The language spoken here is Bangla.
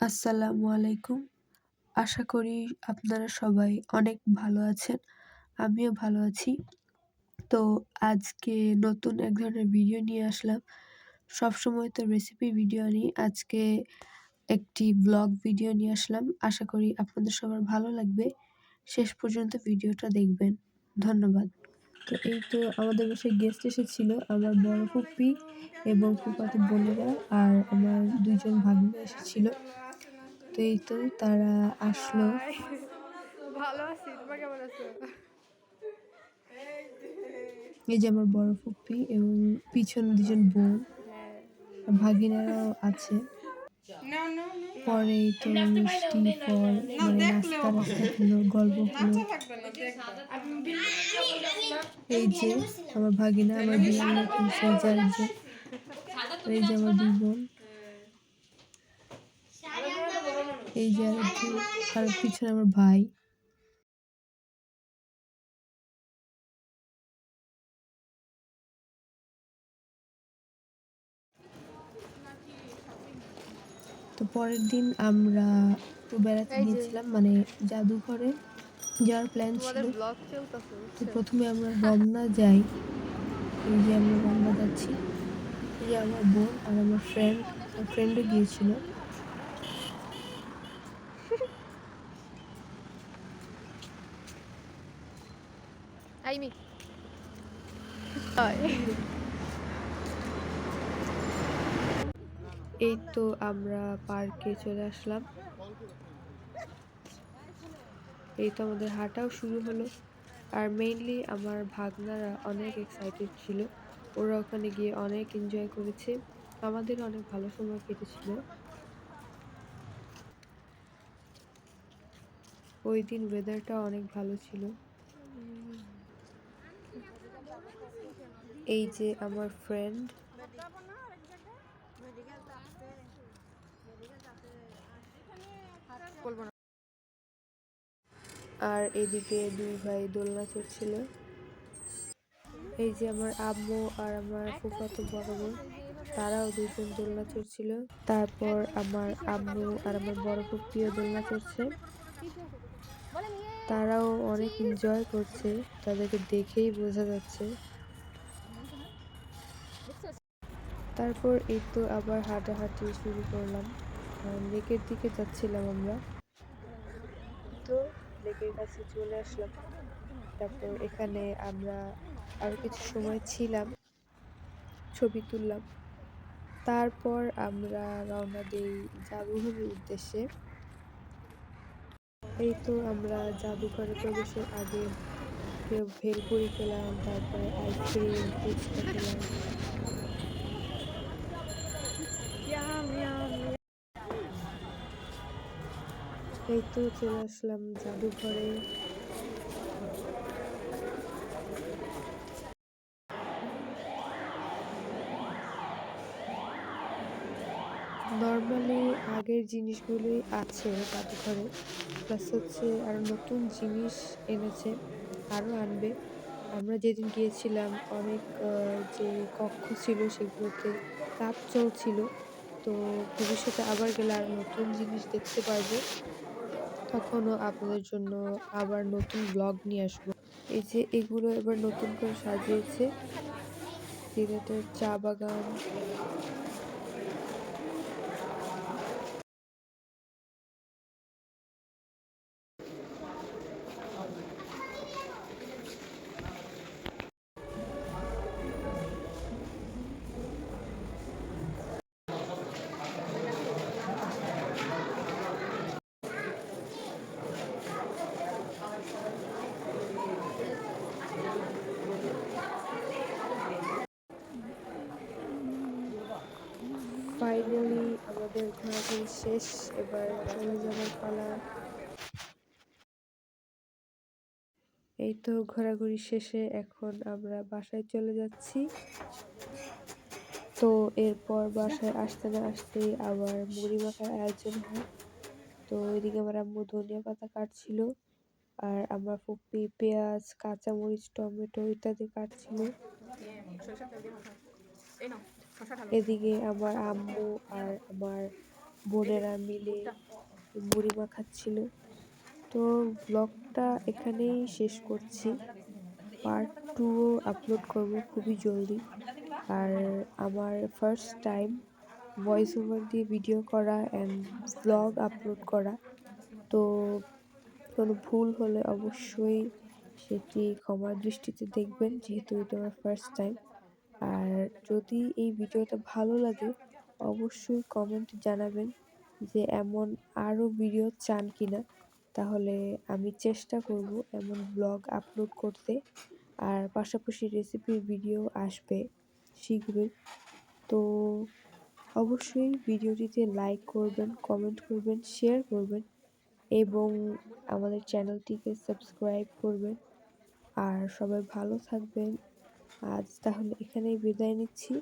আসসালামু আলাইকুম। আশা করি আপনারা সবাই অনেক ভালো আছেন, আমিও ভালো আছি। তো আজকে নতুন এক ধরনের ভিডিও নিয়ে আসলাম। সবসময় তো রেসিপি ভিডিও আনি, আজকে একটি ব্লগ ভিডিও নিয়ে আসলাম। আশা করি আপনাদের সবার ভালো লাগবে। শেষ পর্যন্ত ভিডিওটা দেখবেন। ধন্যবাদ। তো এই তো আমাদের বাসায় গেস্ট এসেছিল, আমার বড় ফুপি এবং ফুপাতো বোনেরা আর আমার দুইজন ভাগ্নে এসেছিল। তো এই তো তারা আসলো। ভালো আছি তোমার কেমন আছো? এই যে আমার বড় ফুপি এবং পিছনে দুজন বোন ভাগিনারাও আছে। পরে তো মিষ্টি ফল মানে নাস্তা রাস্তা হলো গল্প হলো এই যে আমার ভাগিনা আমার বিয়ে যে এই যে আমার দুই বোন। এই যে আর পিছনে আমার ভাই। তো পরের দিন আমরা বেড়াতে গিয়েছিলাম মানে জাদুঘরে যাওয়ার প্ল্যান ছিল। তো প্রথমে আমরা রমনা যাই। এই যে আমরা রমনা যাচ্ছি। এই যে আমার বোন আর আমার ফ্রেন্ড ফ্রেন্ডও গিয়েছিল। আইমি এই তো আমরা পার্কে চলে আসলাম। এই তো আমাদের হাঁটাও শুরু হলো। আর মেইনলি আমার ভাগনারা অনেক এক্সাইটেড ছিল। ওরা ওখানে গিয়ে অনেক এনজয় করেছে। আমাদের অনেক ভালো সময় কেটেছিল। ওই দিন ওয়েদারটা অনেক ভালো ছিল। এই যে আমার ফ্রেন্ড আর এদিকে দুই ভাই দোলনা চড়ছিল। এই যে আমার আম্মু আর আমার ফুফাতো বড় বোন তারাও দুজন দোলনা চড়ছিল। তারপর আমার আম্মু আর আমার বড় ফুপিও দোলনা চড়ছে। তারাও অনেক এনজয় করছে, তাদেরকে দেখেই বোঝা যাচ্ছে। তারপর এই তো আবার হাঁটাহাঁটি শুরু করলাম। লেকের দিকে যাচ্ছিলাম আমরা। তো লেকের কাছে চলে আসলাম। তারপর এখানে আমরা আরও কিছু সময় ছিলাম, ছবি তুললাম। তারপর আমরা রওনা দিই জাদুঘরের উদ্দেশ্যে। এই তো আমরা জাদুঘরে প্রবেশের আগে ভেলপুরি খেলাম, তারপরে আইসক্রিম ফুচকা খেলাম। এই তো চলে আসলাম জাদুঘরে। নর্মালি আগের জিনিসগুলোই আছে জাদুঘরে প্লাস হচ্ছে আরও নতুন জিনিস এনেছে আরও আনবে। আমরা যেদিন গিয়েছিলাম, অনেক যে কক্ষ ছিল সেগুলোতে কাজ চলছিল, তো ভবিষ্যতে আবার গেলে আর নতুন জিনিস দেখতে পারব। তখনও আপনাদের জন্য আবার নতুন ব্লগ নিয়ে আসব। এই যে এগুলো এবার নতুন করে সাজিয়েছে। সিলেটের চা বাগান। ফাইনালি আমাদের ঘোরাঘুরি শেষ, এবার চলে যাবার পালা। এই তো ঘোরাঘুরি শেষে এখন আমরা বাসায় চলে যাচ্ছি। তো এরপর বাসায় আসতে না আসতেই আবার মুড়ি মাখার আয়োজন হয়। তো ওইদিকে আমার আম্মু ধনিয়া পাতা কাটছিল, আর আমার ফুপি পেঁয়াজ, কাঁচামরিচ, টমেটো ইত্যাদি কাটছিল। ঢালো এদিকে আমার আম্মু আর আমার বোনেরা মিলে মুড়ি মাখাচ্ছিল। তো ব্লগটা এখানেই শেষ করছি। পার্ট টুও আপলোড করব খুবই জলদি। আর আমার ফার্স্ট টাইম ভয়েস ওভার দিয়ে ভিডিও করা অ্যান্ড ব্লগ আপলোড করা। তো কোনো ভুল হলে অবশ্যই সেটি ক্ষমার দৃষ্টিতে দেখবেন, যেহেতু এটা আমার ফার্স্ট টাইম আর যদি এই ভিডিওটা ভালো লাগে, অবশ্যই কমেন্ট জানাবেন যে এমন আরও ভিডিও চান কিনা। তাহলে আমি চেষ্টা করব এমন ব্লগ আপলোড করতে। আর পাশাপাশি রেসিপির ভিডিও আসবে শীঘ্রই। তো অবশ্যই ভিডিওটিতে লাইক করবেন কমেন্ট করবেন শেয়ার করবেন এবং আমাদের চ্যানেলটিকে সাবস্ক্রাইব করবেন। আর সবাই ভালো থাকবেন। আজ তাহলে এখানেই বিদায় নিচ্ছি।